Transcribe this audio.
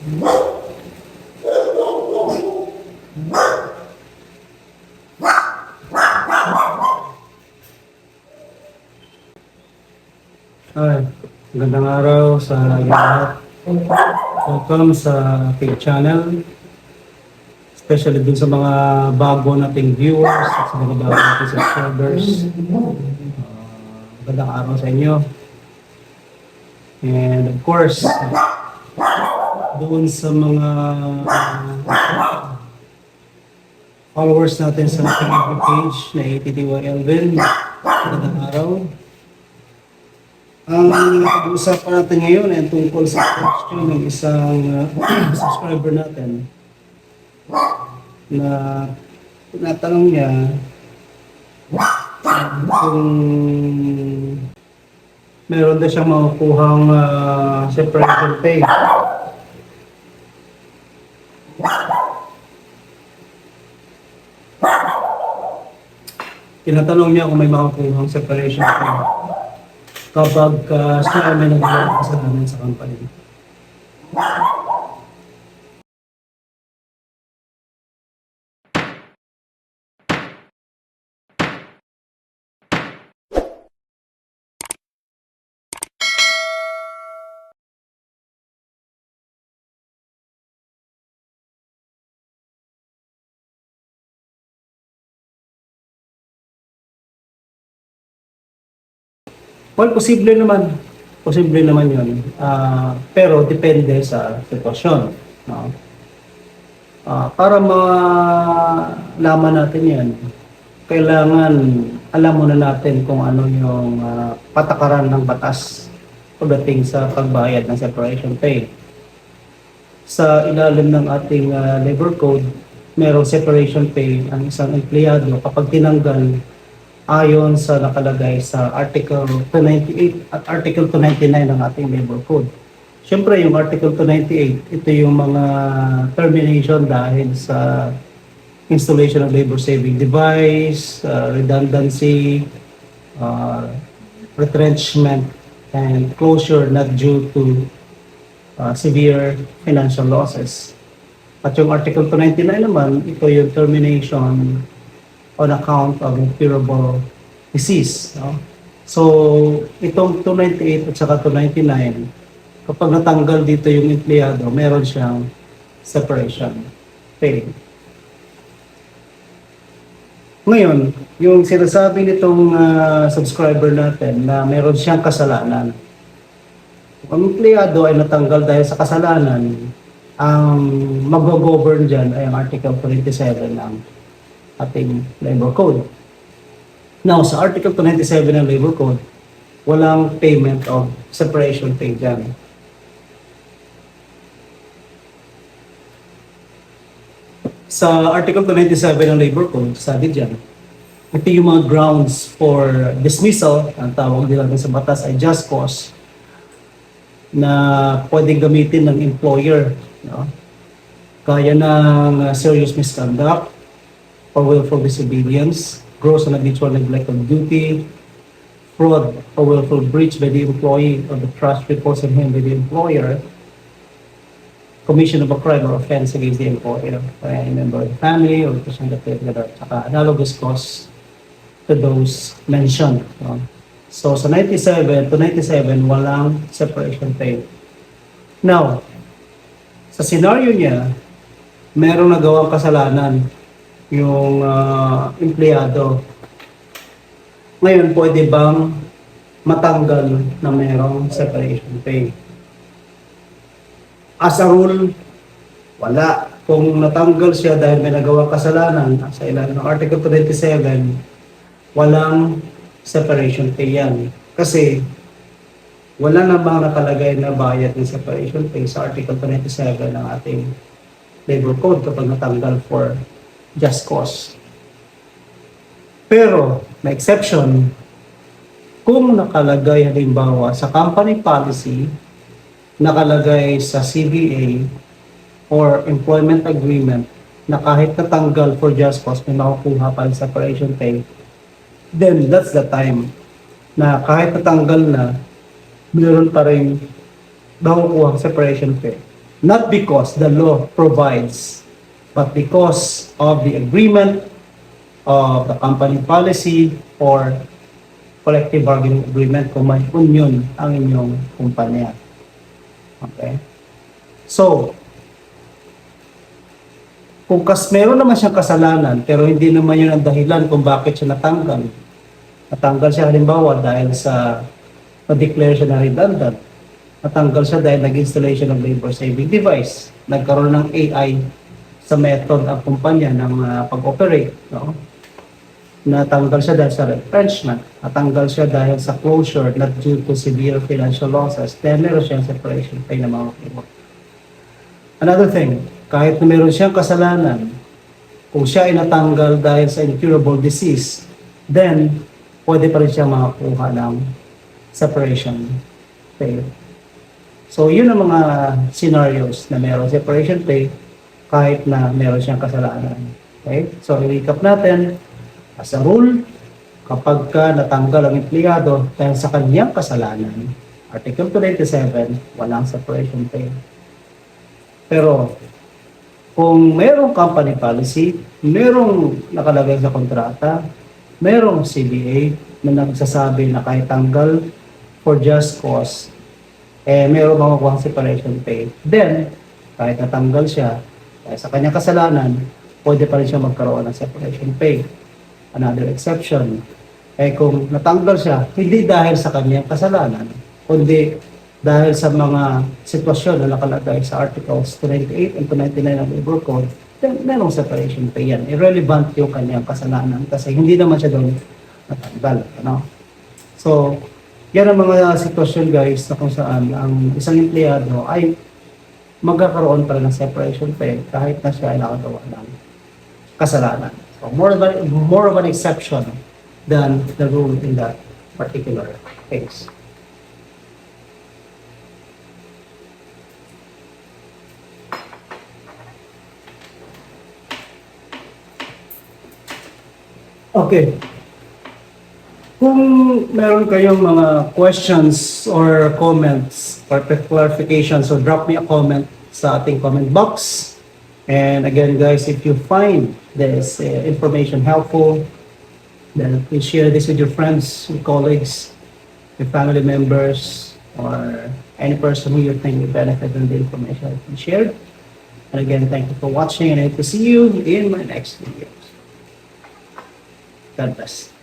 Ay, magandang araw sa lahat. Welcome sa ating channel. Especially dun sa mga bago nating viewers at sa mga bago nating subscribers. Uh, magandang araw sa inyo. And of course, doon sa mga uh, followers natin sa FB page na ATTY Elvin, magandang araw. Ang pag-uusapan natin ngayon ay tungkol sa question ng isang uh, subscriber natin na tinatanong niya kung meron na siyang makukuhang uh, separation pay. Tinatanong niya kung may makukuhang separation kapag uh, siya ay may nagawa kasalanan sa company. Well, posible naman. Posible naman yun. Ah, pero depende sa sitwasyon. No? Ah, para malaman natin yan, kailangan alam muna natin kung ano yung ah, patakaran ng batas pagdating sa pagbayad ng separation pay. Sa ilalim ng ating ah, labor code, merong separation pay ang isang empleyado kapag tinanggal ayon sa nakalagay sa Article 298 at Article 299 ng ating labor code. Siyempre, yung Article 298, ito yung mga termination dahil sa installation of labor saving device, uh, redundancy, uh, retrenchment, and closure not due to uh, severe financial losses. At yung Article 299 naman, ito yung termination on account of incurable disease. No? So, itong 298 at saka 299, kapag natanggal dito yung empleyado, meron siyang separation pay. Ngayon, yung sinasabi nitong ah, subscriber natin na meron siyang kasalanan. Ang empleyado ay natanggal dahil sa kasalanan, ang mag-govern dyan ay ang Article 27 ng ating labor code. Now, sa Article 297 ng labor code, walang payment of separation pay dyan. Sa Article 297 ng labor code, sabi dyan, ito yung mga grounds for dismissal, ang tawag nila sa batas ay just cause, na pwedeng gamitin ng employer. No? Kaya ng uh, serious misconduct, or willful disobedience, gross and habitual neglect of duty, fraud or willful breach by the employee of the trust reposed in him by the employer, commission of a crime or offense against the employer by any member of the family or they together, saka analogous cause to those mentioned. no? So sa 97 to 97, walang separation pay. Now, sa scenario niya, merong nagawang kasalanan yung ah, empleyado. Ngayon, pwede bang matanggal na mayroong separation pay? As a rule, wala. Kung natanggal siya dahil may nagawang kasalanan sa ilalim ng Article 27, walang separation pay yan. Kasi wala namang nakalagay na bayad ng separation pay sa Article 27 ng ating labor code kapag natanggal for just cause. Pero, may exception, kung nakalagay halimbawa sa company policy, nakalagay sa CBA or employment agreement na kahit natanggal for just cause may makukuha pa ng separation pay, then that's the time na kahit natanggal na, meron pa rin makukuha separation pay. not because the law provides, but because of the agreement of the company policy or collective bargaining agreement kung may union ang inyong kumpanya. Okay? So, kung kas meron naman siyang kasalanan pero hindi naman yun ang dahilan kung bakit siya natanggal. Natanggal siya halimbawa dahil sa na-declare siya na redundant. Natanggal siya dahil nag-installation ng labor saving device. Nagkaroon ng AI sa method ang kumpanya ng ah, pag-operate. No? Natanggal siya dahil sa retrenchment. Natanggal siya dahil sa closure not due to severe financial losses. Then meron siyang separation pay na mga Another thing, kahit na meron siyang kasalanan, kung siya ay natanggal dahil sa incurable disease, then pwede pa rin siya makakuha ng separation pay. So, yun ang mga scenarios na meron separation pay kahit na meron siyang kasalanan. Okay? So, i-recap natin. As a rule, kapag ka natanggal ang empleyado dahil sa kanyang kasalanan, Article 297, walang separation pay. Pero, kung merong company policy, merong nakalagay sa kontrata, merong CBA na nagsasabi na kahit tanggal for just cause, eh, merong makukuha separation pay. Then, kahit natanggal siya, dahil sa kanyang kasalanan, pwede pa rin siya magkaroon ng separation pay. Another exception, eh kung natanggal siya, hindi dahil sa kanyang kasalanan, kundi dahil sa mga sitwasyon na nakalagay sa Articles 298 and 299 ng Labor Code, then merong separation pay yan. Irrelevant yung kanyang kasalanan kasi hindi naman siya doon natanggal. Ano? So, yan ang mga sitwasyon guys na kung saan ang isang empleyado ay magkakaroon pa rin ng separation pay kahit na siya ay nakagawa ng kasalanan. So, more of, an, more of an exception than the rule in that particular case. Okay. Meron kayong mga questions or comments or clarifications, so drop me a comment sa ating comment box. And again, guys, if you find this uh, information helpful, then please share this with your friends, your colleagues, your family members, or any person who you think will benefit from the information that we shared. And again, thank you for watching and I hope to see you in my next videos. God bless.